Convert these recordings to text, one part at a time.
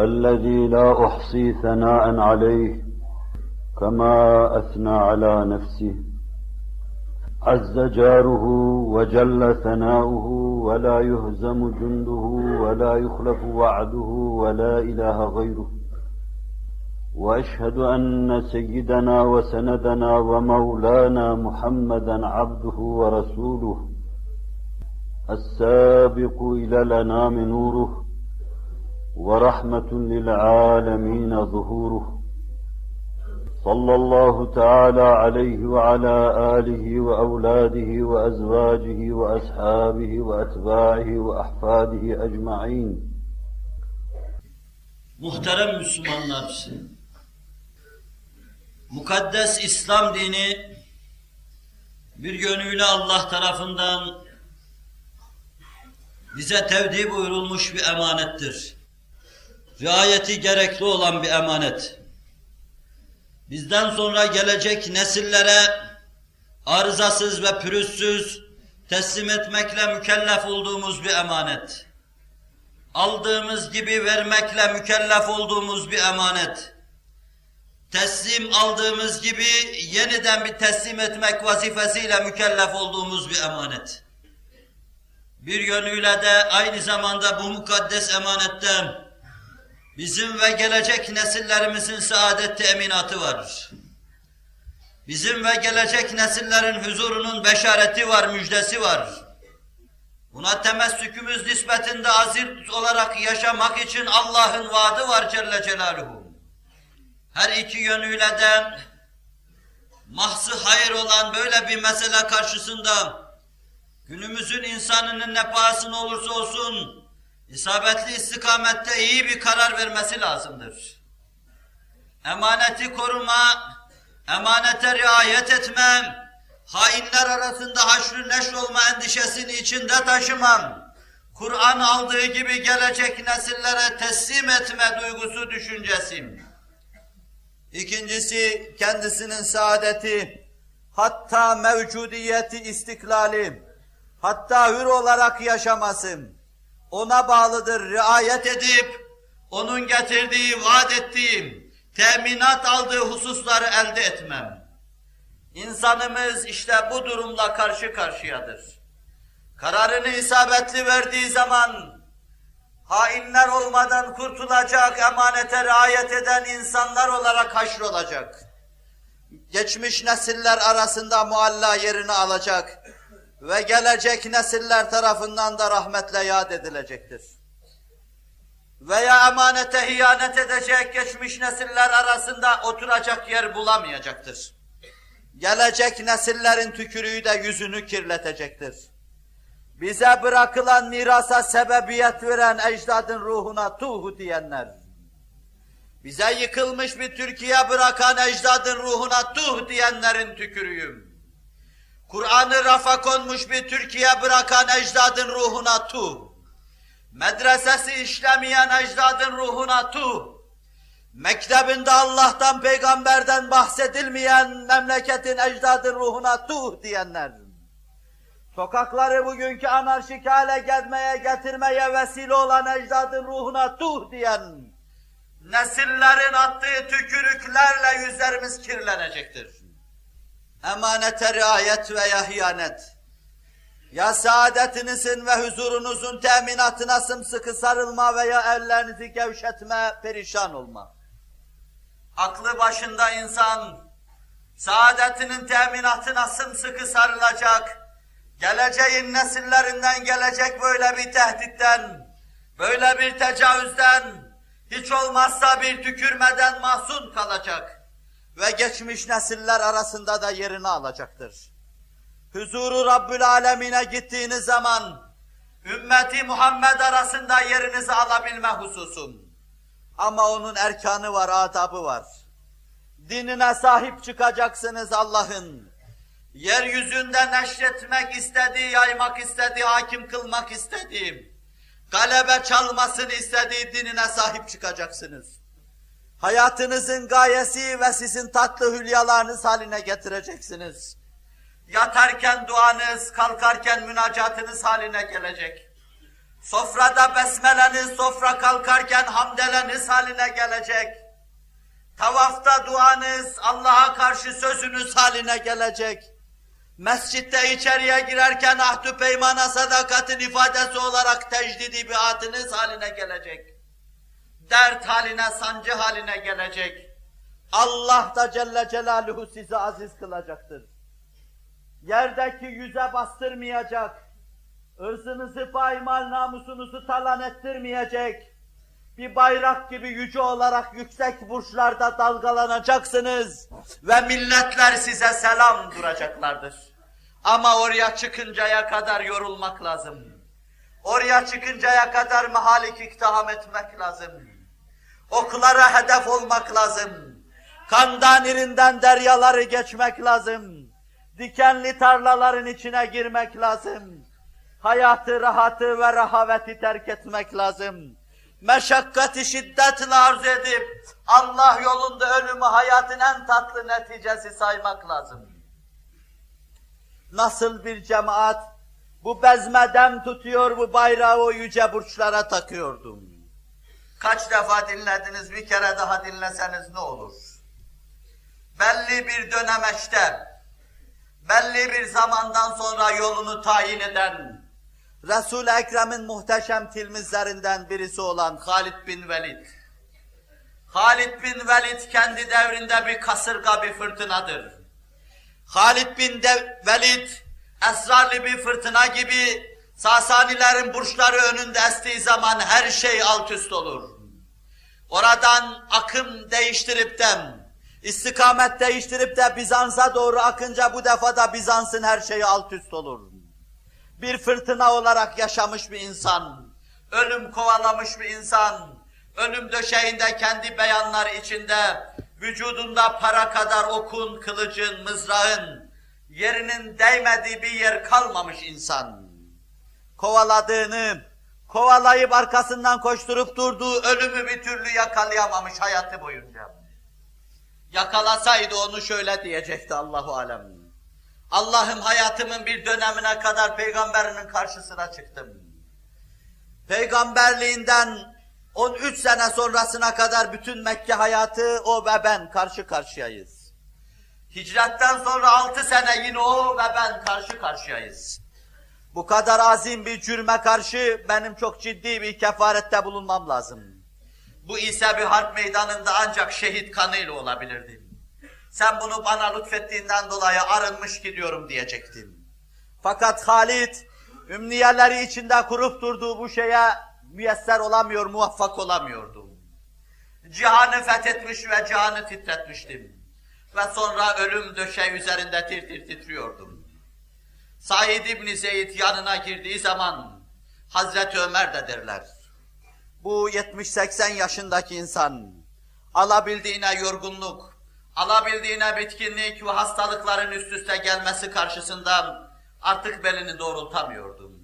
الذي لا أحصي ثناء عليه كما أثنى على نفسه. عز جاره وجل ثناؤه ولا يهزم جنده ولا يخلف وعده ولا إله غيره. وأشهد أن سيدنا وسندنا ومولانا محمدا عبده ورسوله السابق إلى الأنام نوره. ورحمه للعالمين ظهوره صلى الله تعالى عليه وعلى اله واولاده وازواجه واصحابه واتباعه واحفاده اجمعين Muhterem Müslümanlar, mukaddes İslam dini bir yönüyle Allah tarafından bize tevdi buyurulmuş bir emanettir. Riayeti gerekli olan bir emanet. Bizden sonra gelecek nesillere arızasız ve pürüzsüz teslim etmekle mükellef olduğumuz bir emanet. Aldığımız gibi vermekle mükellef olduğumuz bir emanet teslim aldığımız gibi yeniden bir teslim etmek vazifesiyle mükellef olduğumuz bir emanet. Bir yönüyle de aynı zamanda bu mukaddes emanetten bizim ve gelecek nesillerimizin saadet teminatı var. Bizim ve gelecek nesillerin huzurunun beşareti var, müjdesi var. Buna temessükümüz nispetinde azir olarak yaşamak için Allah'ın vaadi var Celle Celaluhu her iki yönüyle de mahzı hayır olan böyle bir mesele karşısında günümüzün insanının ne pahasına olursa olsun isabetli istikamette iyi bir karar vermesi lazımdır. Emaneti koruma, emanete riayet etme, hainler arasında haşrı neş olma endişesini içinde taşımam, Kur'an aldığı gibi gelecek nesillere teslim etme duygusu düşüncesi. İkincisi kendisinin saadeti, hatta mevcudiyeti istiklali, hatta hür olarak yaşaması ona bağlıdır. Riayet edip onun getirdiği, vaat ettiği, teminat aldığı hususları elde etmem. İnsanımız işte bu durumla karşı karşıyadır. Kararını isabetli verdiği zaman hainler olmadan kurtulacak, emanete riayet eden insanlar olarak haşrolacak. Geçmiş nesiller arasında mualla yerini alacak ve gelecek nesiller tarafından da rahmetle yad edilecektir. Veya emanete hiyanet edecek geçmiş nesiller arasında oturacak yer bulamayacaktır. Gelecek nesillerin tükürüğü de yüzünü kirletecektir bize bırakılan mirasa sebebiyet veren ecdadın ruhuna tuhu diyenler, bize yıkılmış bir Türkiye bırakan ecdadın ruhuna tuh diyenlerin tükürüğüm. Kur'an'ı rafa konmuş bir Türkiye bırakan ecdadın ruhuna tuh. Medresesi işlemeyen ecdadın ruhuna tuh. Mektebinde Allah'tan, peygamberden bahsedilmeyen memleketin ecdadın ruhuna tuh diyenler. Sokakları bugünkü anarşik hale gelmeye, getirmeye vesile olan ecdadın ruhuna tuh diyen, nesillerin attığı tükürüklerle yüzlerimiz kirlenecektir. Emanete riayet veya hiyanet, ya saadetinizin ve huzurunuzun teminatına sımsıkı sarılma veya ellerinizi gevşetme, perişan olma. Aklı başında insan, saadetinin teminatına sımsıkı sarılacak, geleceğin nesillerinden gelecek böyle bir tehditten, böyle bir tecavüzden, hiç olmazsa bir tükürmeden mahzun kalacak ve geçmiş nesiller arasında da yerini alacaktır. Huzuru Rabbül Alemine gittiğiniz zaman ümmeti Muhammed arasında yerinizi alabilme hususum. Ama onun erkanı var, adabı var. Dinine sahip çıkacaksınız Allah'ın. Yeryüzünde neşretmek istediği, yaymak istediği, hakim kılmak istediği, galebe çalmasını istediği dinine sahip çıkacaksınız. Hayatınızın gayesi ve sizin tatlı hülyalarınız haline getireceksiniz. Yatarken duanız, kalkarken münacatınız haline gelecek. Sofrada besmeleniz, sofra kalkarken hamdeleniz haline gelecek. Tavafta duanız, Allah'a karşı sözünüz haline gelecek. Mescitte içeriye girerken ahdü peymana sadakatin ifadesi olarak tecdidi biatınız haline gelecek. Dert haline, sancı haline gelecek. Allah da Celle Celaluhu sizi aziz kılacaktır. Yerdeki yüze bastırmayacak, ırzınızı paymal namusunuzu talan ettirmeyecek, bir bayrak gibi yüce olarak yüksek burçlarda dalgalanacaksınız ve milletler size selam duracaklardır. Ama oraya çıkıncaya kadar yorulmak lazım. Oraya çıkıncaya kadar mahalik iktiham etmek lazım. Oklara hedef olmak lazım. Kandan irinden deryaları geçmek lazım. Dikenli tarlaların içine girmek lazım. Hayatı, rahatı ve rahaveti terk etmek lazım. Meşakkati şiddetle arzu edip Allah yolunda ölümü hayatın en tatlı neticesi saymak lazım. Nasıl bir cemaat bu bezmeden tutuyor bu bayrağı o yüce burçlara takıyordum. Kaç defa dinlediniz bir kere daha dinleseniz ne olur? Belli bir dönemeçte, belli bir zamandan sonra yolunu tayin eden, Resul-i Ekrem'in muhteşem tilmizlerinden birisi olan Halid bin Velid. Halid bin Velid kendi devrinde bir kasırga, bir fırtınadır. Halid bin de Velid, esrarlı bir fırtına gibi Sasanilerin burçları önünde estiği zaman her şey alt üst olur. Oradan akım değiştirip de, istikamet değiştirip de Bizans'a doğru akınca bu defa da Bizans'ın her şeyi alt üst olur. Bir fırtına olarak yaşamış bir insan, ölüm kovalamış bir insan, ölüm döşeğinde kendi beyanları içinde, vücudunda para kadar okun, kılıcın, mızrağın, yerinin değmediği bir yer kalmamış insan. Kovaladığını, kovalayıp arkasından koşturup durduğu ölümü bir türlü yakalayamamış hayatı boyunca. Yakalasaydı onu şöyle diyecekti Allahu alem. Allah'ım hayatımın bir dönemine kadar peygamberinin karşısına çıktım. Peygamberliğinden 13 sene sonrasına kadar bütün Mekke hayatı o ve ben karşı karşıyayız. Hicretten sonra 6 sene yine o ve ben karşı karşıyayız. Bu kadar azim bir cürme karşı benim çok ciddi bir kefarette bulunmam lazım. Bu ise bir harp meydanında ancak şehit kanıyla olabilirdi. Sen bunu bana lütfettiğinden dolayı arınmış gidiyorum diyecektim. Fakat Halid, ümniyeleri içinde kurup durduğu bu şeye müyesser olamıyor, muvaffak olamıyordu. Cihanı fethetmiş ve cihanı titretmiştim. Ve sonra ölüm döşeği üzerinde tir tir titriyordum. Said İbni Zeyd yanına girdiği zaman Hazreti Ömer de derler. Bu 70-80 yaşındaki insan alabildiğine yorgunluk, alabildiğine bitkinlik ve hastalıkların üst üste gelmesi karşısında artık belini doğrultamıyordum.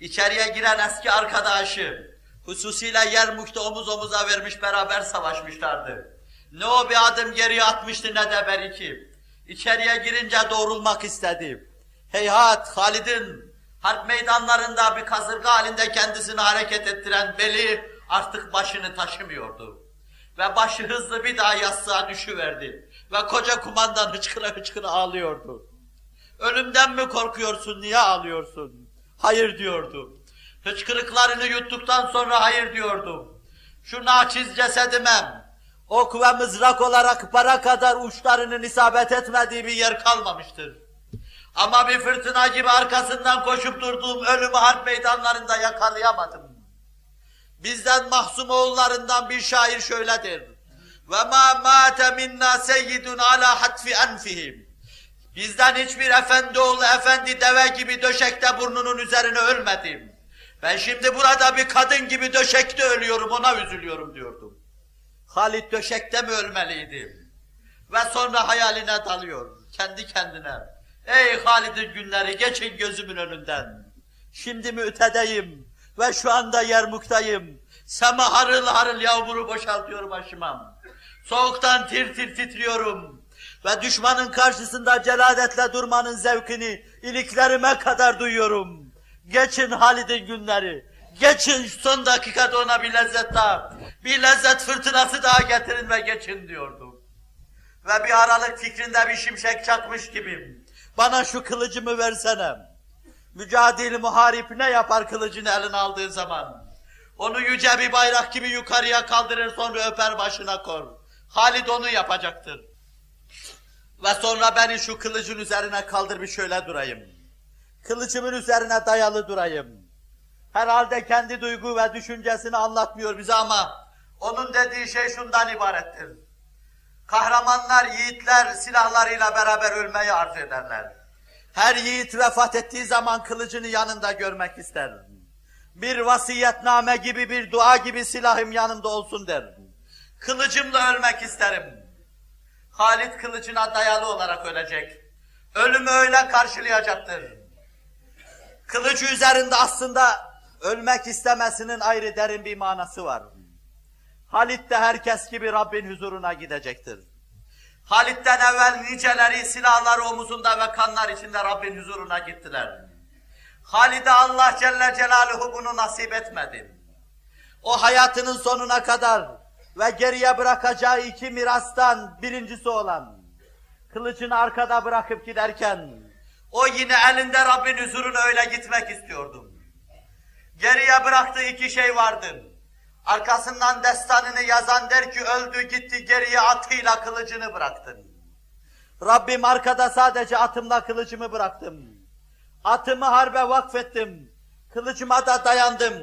İçeriye giren eski arkadaşı, hususiyle Yermuk'ta omuz omuza vermiş beraber savaşmışlardı. Ne o bir adım geriye atmıştı ne de beriki. İçeriye girince doğrulmak istedi. Heyhat Halid'in harp meydanlarında bir kasırga halinde kendisini hareket ettiren beli artık başını taşımıyordu. Ve başı hızlı bir daha yastığa düşüverdi. Ve koca kumandan hıçkıra hıçkıra ağlıyordu. Ölümden mi korkuyorsun, niye ağlıyorsun? Hayır diyordu. Hıçkırıklarını yuttuktan sonra hayır diyordu. Şu naçiz cesedime ok ve mızrak olarak para kadar uçlarının isabet etmediği bir yer kalmamıştır. Ama bir fırtına gibi arkasından koşup durduğum ölümü harp meydanlarında yakalayamadım. Bizden mahzum oğullarından bir şair şöyledir. Ve ma mate minna seyyidun ala hatfi enfihim. Bizden hiçbir efendi oğlu efendi deve gibi döşekte burnunun üzerine ölmedi. Ben şimdi burada bir kadın gibi döşekte ölüyorum, ona üzülüyorum diyordum. Halit döşekte mi ölmeliydim? Ve sonra hayaline dalıyor, kendi kendine. Ey Halid'in günleri, geçin gözümün önünden. Şimdi mi ötedeyim ve şu anda Yermuk'tayım. Sema harıl harıl yağmuru boşaltıyor başıma. Soğuktan tir tir titriyorum. Ve düşmanın karşısında celadetle durmanın zevkini iliklerime kadar duyuyorum. Geçin Halid'in günleri. Geçin son dakikada ona bir lezzet daha, bir lezzet fırtınası daha getirin ve geçin diyordum. Ve bir aralık fikrinde bir şimşek çakmış gibiyim. Bana şu kılıcımı versene. Mücadil muharip ne yapar kılıcını eline aldığı zaman? Onu yüce bir bayrak gibi yukarıya kaldırır sonra öper başına kor. Halid onu yapacaktır. Ve sonra beni şu kılıcın üzerine kaldır bir şöyle durayım. Kılıcımın üzerine dayalı durayım. Herhalde kendi duygu ve düşüncesini anlatmıyor bize ama onun dediği şey şundan ibarettir. Kahramanlar, yiğitler silahlarıyla beraber ölmeyi arzu ederler. Her yiğit vefat ettiği zaman kılıcını yanında görmek ister. Bir vasiyetname gibi, bir dua gibi silahım yanımda olsun der. Kılıcımla ölmek isterim. Halit kılıcına dayalı olarak ölecek. Ölümü öyle karşılayacaktır. Kılıcı üzerinde aslında ölmek istemesinin ayrı derin bir manası var. Halit de herkes gibi Rabbin huzuruna gidecektir. Halit'ten evvel niceleri silahları omuzunda ve kanlar içinde Rabbin huzuruna gittiler. Halid'e Allah Celle Celaluhu bunu nasip etmedi. O hayatının sonuna kadar ve geriye bırakacağı iki mirastan birincisi olan kılıcını arkada bırakıp giderken o yine elinde Rabbin huzuruna öyle gitmek istiyordum. Geriye bıraktığı iki şey vardı. Arkasından destanını yazan der ki öldü gitti geriye atıyla kılıcını bıraktım. Rabbim arkada sadece atımla kılıcımı bıraktım. Atımı harbe vakfettim. Kılıcıma da dayandım.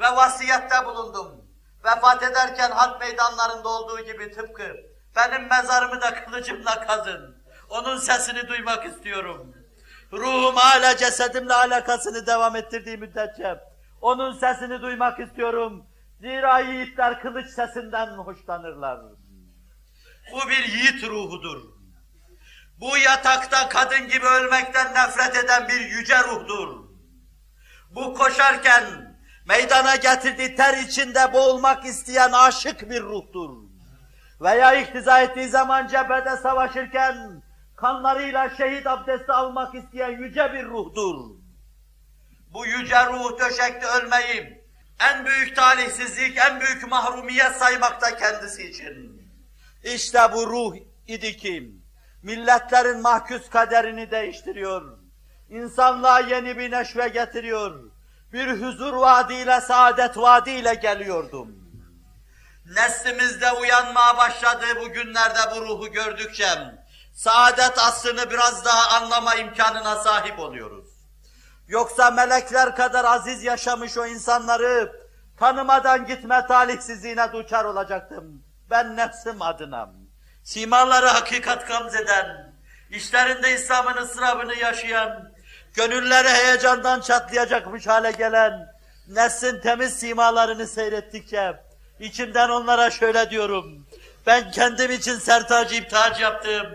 Ve vasiyette bulundum. Vefat ederken harp meydanlarında olduğu gibi tıpkı benim mezarımı da kılıcımla kazın. Onun sesini duymak istiyorum. Ruhum hala cesedimle alakasını devam ettirdiği müddetçe onun sesini duymak istiyorum. Zira yiğitler kılıç sesinden hoşlanırlar. Bu bir yiğit ruhudur. Bu yatakta kadın gibi ölmekten nefret eden bir yüce ruhdur. Bu koşarken meydana getirdiği ter içinde boğulmak isteyen aşık bir ruhtur. Veya iktiza ettiği zaman cephede savaşırken kanlarıyla şehit abdesti almak isteyen yüce bir ruhdur. Bu yüce ruh döşekte ölmeyi en büyük talihsizlik, en büyük mahrumiyet saymakta kendisi için. İşte bu ruh idi ki milletlerin mahkus kaderini değiştiriyor. İnsanlığa yeni bir neşve getiriyor. Bir huzur vaadiyle, saadet vaadiyle geliyordum. Neslimizde uyanmaya başladığı bu günlerde bu ruhu gördükçe saadet aslını biraz daha anlama imkanına sahip oluyoruz. Yoksa melekler kadar aziz yaşamış o insanları tanımadan gitme talihsizliğine duçar olacaktım. Ben nefsim adına. Simaları hakikat gamzeden, işlerinde İslam'ın ıstırabını yaşayan, gönülleri heyecandan çatlayacakmış hale gelen, nefsin temiz simalarını seyrettikçe, içimden onlara şöyle diyorum, ben kendim için sertac iptac yaptım,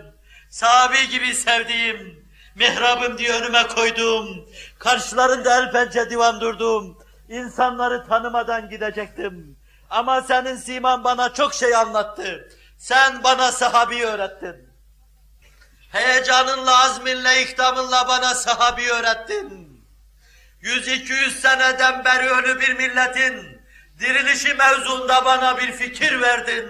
sahabi gibi sevdiğim, mihrabım diye önüme koydum, karşılarında el pençe divan durdum, insanları tanımadan gidecektim. Ama senin siman bana çok şey anlattı. Sen bana sahabi öğrettin. Heyecanınla, azminle, ikdamınla bana sahabi öğrettin. 100-200 seneden beri ölü bir milletin dirilişi mevzuunda bana bir fikir verdin.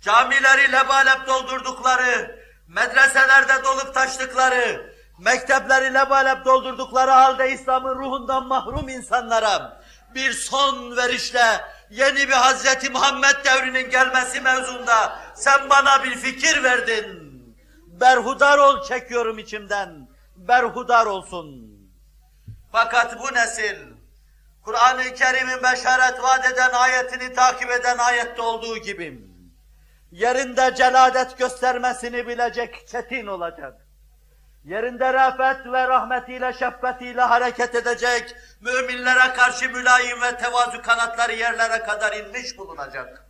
Camileri lebalep doldurdukları, medreselerde dolup taştıkları, mektepleri lebalep doldurdukları halde İslam'ın ruhundan mahrum insanlara bir son verişle yeni bir Hazreti Muhammed devrinin gelmesi mevzunda sen bana bir fikir verdin. Berhudar ol çekiyorum içimden. Berhudar olsun. Fakat bu nesil Kur'an-ı Kerim'in beşaret vaat eden ayetini takip eden ayette olduğu gibi yerinde celadet göstermesini bilecek çetin olacak. Yerinde rafet ve rahmetiyle, şefkatiyle hareket edecek, müminlere karşı mülayim ve tevazu kanatları yerlere kadar inmiş bulunacak.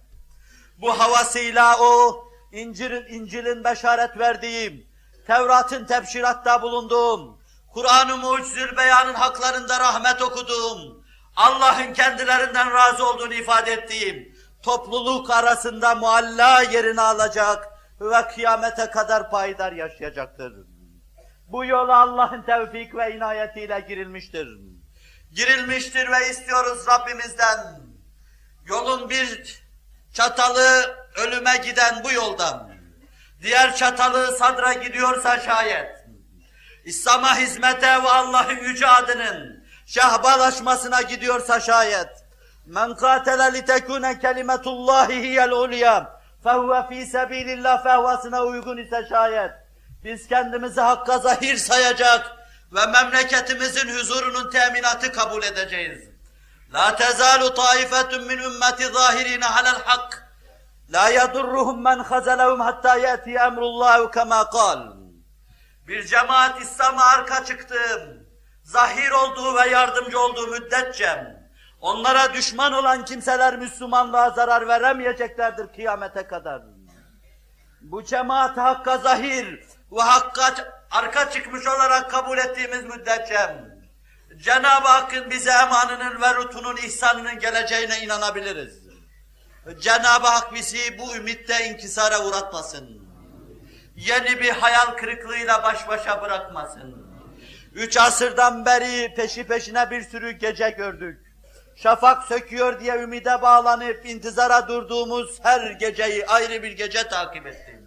Bu havasıyla o İncil'in, İncil'in beşaret verdiğim, Tevrat'ın tebşiratta bulunduğum, Kur'an-ı Mucizül Beyan'ın haklarında rahmet okuduğum, Allah'ın kendilerinden razı olduğunu ifade ettiğim, topluluk arasında mualla yerini alacak ve kıyamete kadar payidar yaşayacaktır. Bu yola Allah'ın tevfik ve inayetiyle girilmiştir. Girilmiştir ve istiyoruz Rabbimizden. Yolun bir çatalı ölüme giden bu yoldan, diğer çatalı sadra gidiyorsa şayet, İslam'a hizmete ve Allah'ın yüce adının şahbalaşmasına gidiyorsa şayet, men katele litekune kelimetullahi hiyel ulya, fehuve fi sebilillah fehvasına uygun ise şayet, biz kendimizi hakka zahir sayacak ve memleketimizin huzurunun teminatı kabul edeceğiz. La tezalu taifetun min ümmeti zahirine alel hak. La yadurruhum men hazelehum hatta yati emrullahu kema kal. Bir cemaat İslam'a arka çıktım. Zahir olduğu ve yardımcı olduğu müddetçe onlara düşman olan kimseler Müslümanlığa zarar veremeyeceklerdir kıyamete kadar. Bu cemaat hakka zahir ve hakka arka çıkmış olarak kabul ettiğimiz müddetçe Cenab-ı Hakk'ın bize emanının ve rutunun ihsanının geleceğine inanabiliriz. Cenab-ı Hak bizi bu ümitte inkisara uğratmasın. Yeni bir hayal kırıklığıyla baş başa bırakmasın. Üç asırdan beri peşi peşine bir sürü gece gördük. Şafak söküyor diye ümide bağlanıp intizara durduğumuz her geceyi ayrı bir gece takip ettim.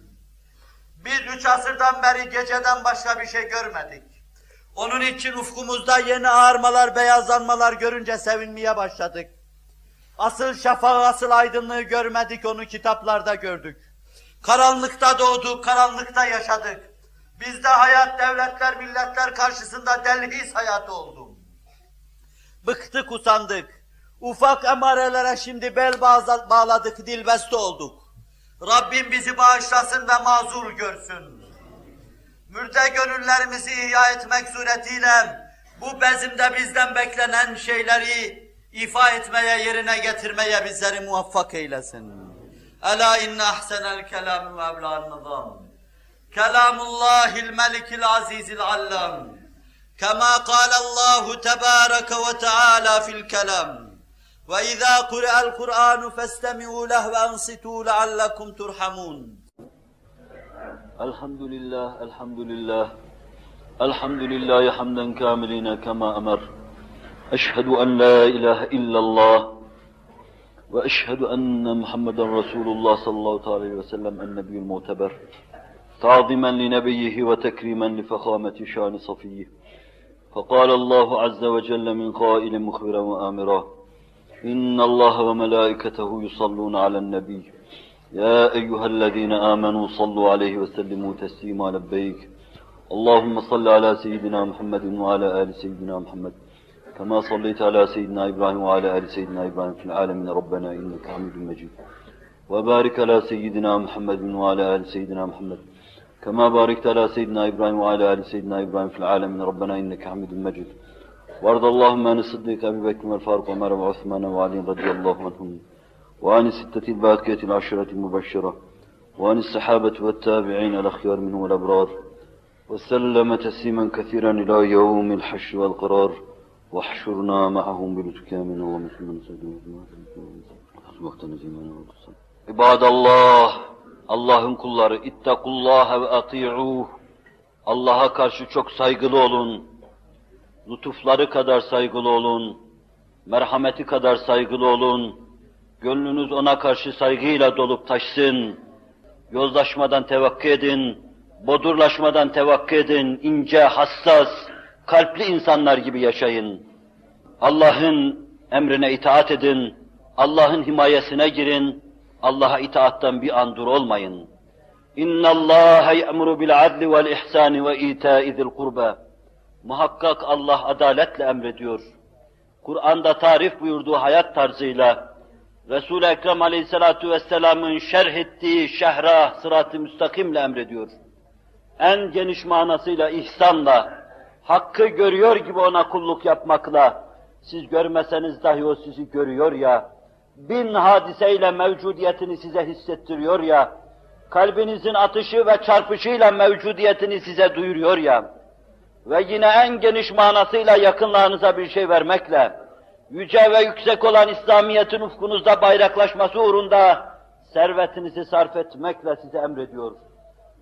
Biz üç asırdan beri geceden başka bir şey görmedik. Onun için ufkumuzda yeni ağarmalar, beyazlanmalar görünce sevinmeye başladık. Asıl şafağı, asıl aydınlığı görmedik, onu kitaplarda gördük. Karanlıkta doğduk, karanlıkta yaşadık. Bizde hayat devletler, milletler karşısında delhiz hayatı oldu. Bıktık, usandık. Ufak emarelere şimdi bel bağladık, dilbeste olduk. Rabbim bizi bağışlasın ve mazur görsün. Mürde gönüllerimizi ihya etmek suretiyle bu bezimde bizden beklenen şeyleri ifa etmeye, yerine getirmeye bizleri muvaffak eylesin. Ela inne ahsenel kelam ve ebla'n nizam. Kelamullahil melikil azizil allam. Kema kâlallahu tebâreke ve teâlâ fil kelam. وإذا قرأ القرآن فاستمعوا له وأنصتوا لعلكم ترحمون. الحمد لله الحمد لله. الحمد لله حمدا كاملين كما أمر. أشهد أن لا إله إلا الله وأشهد أن محمدا رسول الله صلى الله عليه وسلم النبي المعتبر. تعظيما لنبيه وتكريما لفخامة شان صفيه. فقال الله عز وجل من قائل مخبرا وآمرا إن الله وملائكته يصلون على النبي. يا أيها الذين آمنوا صلوا عليه وسلموا تسليما لبيك. اللهم صل على سيدنا محمد وعلى آل سيدنا محمد. كما صليت على سيدنا إبراهيم وعلى آل سيدنا إبراهيم في العالمين. ربنا إنك حميد مجيد. وبارك على سيدنا محمد وعلى آل سيدنا محمد. كما باركت على سيدنا إبراهيم وعلى آل سيدنا إبراهيم في العالمين. ربنا إنك حميد مجيد. وارض اللهم عن الصديق أبي بكر والفاروق وعمر وعثمان وعلي رضي الله عنهم وعن الستة الباقية العشرة المبشرة وعن الصحابة والتابعين الأخيار منهم والأبرار وسلم تسليما كثيرا إلى يوم الحشر والقرار واحشرنا معهم بلطفك من ومثل من İbadallah, Allah'ın kulları, ittakullaha ve ati'uh. Allah'a karşı çok saygılı olun. Lütufları kadar saygılı olun. Merhameti kadar saygılı olun. Gönlünüz ona karşı saygıyla dolup taşsın. Yozlaşmadan tevakkı edin. Bodurlaşmadan tevakkı edin. ince, hassas, kalpli insanlar gibi yaşayın. Allah'ın emrine itaat edin. Allah'ın himayesine girin. Allah'a itaattan bir an dur olmayın. İnna Allah ya'muru bil adli vel ihsani ve ita'i zil kurba. Muhakkak Allah adaletle emrediyor. Kur'an'da tarif buyurduğu hayat tarzıyla Resul-i Ekrem Aleyhisselatü Vesselam'ın şerh ettiği şehra sırat-ı müstakimle emrediyor. en geniş manasıyla ihsanla, hakkı görüyor gibi ona kulluk yapmakla, siz görmeseniz dahi o sizi görüyor ya, bin hadiseyle mevcudiyetini size hissettiriyor ya, kalbinizin atışı ve çarpışıyla mevcudiyetini size duyuruyor ya, ve yine en geniş manasıyla yakınlarınıza bir şey vermekle, yüce ve yüksek olan İslamiyet'in ufkunuzda bayraklaşması uğrunda servetinizi sarf etmekle size emrediyor.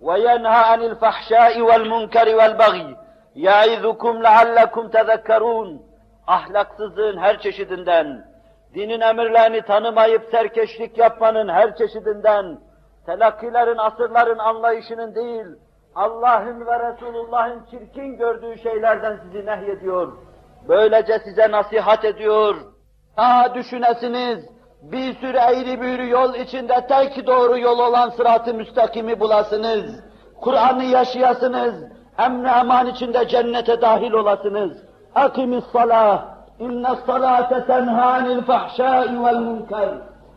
وَيَنْهَى عَنِ الْفَحْشَاءِ وَالْمُنْكَرِ وَالْبَغْيِ يَعِذُكُمْ لَعَلَّكُمْ تَذَكَّرُونَ Ahlaksızlığın her çeşidinden, dinin emirlerini tanımayıp serkeşlik yapmanın her çeşidinden, telakkilerin, asırların anlayışının değil, Allah'ın ve Resulullah'ın çirkin gördüğü şeylerden sizi nehyediyor. Böylece size nasihat ediyor. Ha düşünesiniz, bir sürü eğri büğrü yol içinde tek doğru yol olan sırat-ı müstakimi bulasınız. Kur'an'ı yaşayasınız, emni eman içinde cennete dahil olasınız. Akimis salah, inne salate tenha anil fahşai vel münker.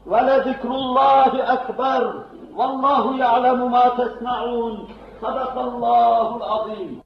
Ve le zikrullahi ekber. Vallahu ya'lemu ma tesna'un. Sadakallahul azim.